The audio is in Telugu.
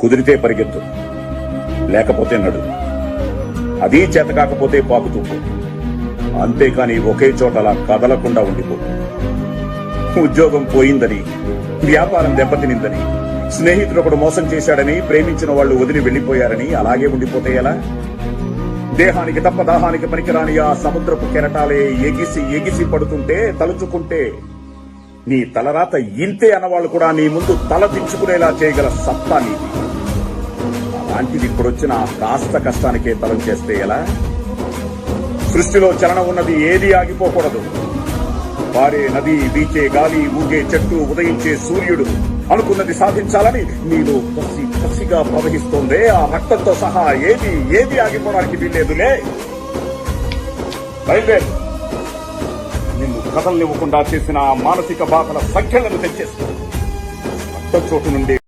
కుదిరితే పరిగెత్తు. లేకపోతే నడు. అదీ చేత కాకపోతే పాకుతూ అంతేకాని ఒకే చోట అలా కదలకుండా ఉండిపో. ఉద్యోగం పోయిందని వ్యాపారం దెబ్బతినిందని స్నేహితుడు ఒకడు మోసం చేశాడని ప్రేమించిన వాళ్ళు వదిలి వెళ్ళిపోయారని అలాగే ఉండిపోతే ఎలా? దేహానికి తప్ప దాహానికి పనికిరాని ఆ సముద్రపు కెరటాలే ఎగిసి ఎగిసి పడుతుంటే తలుచుకుంటే నీ తలరాత ఇంతే అన్నవాళ్ళు కూడా నీ ముందు తల దించుకునేలా చేయగల సత్తా నీది. అలాంటిది ఇప్పుడొచ్చిన కాస్త కష్టానికే తలం చేస్తే ఎలా? సృష్టిలో చలనం ఉన్నది ఏది ఆగిపోకూడదు. పారే నది వీచే గాలి ఊగే చెట్టు ఉదయించే సూర్యుడు అనుకున్నది సాధించాలని నీలో పసి పసిగా ప్రవహిస్తోందే. ఆ రక్తంతో సహా ఏది ఏది ఆగిపోవడానికి వీల్లేదులే. బయలుదేరు. నిన్ను ఇవ్వకుండా చేసిన ఆ మానసిక బాధల సంఖ్యలను తెచ్చేస్తుంది రక్త చోటు నుండి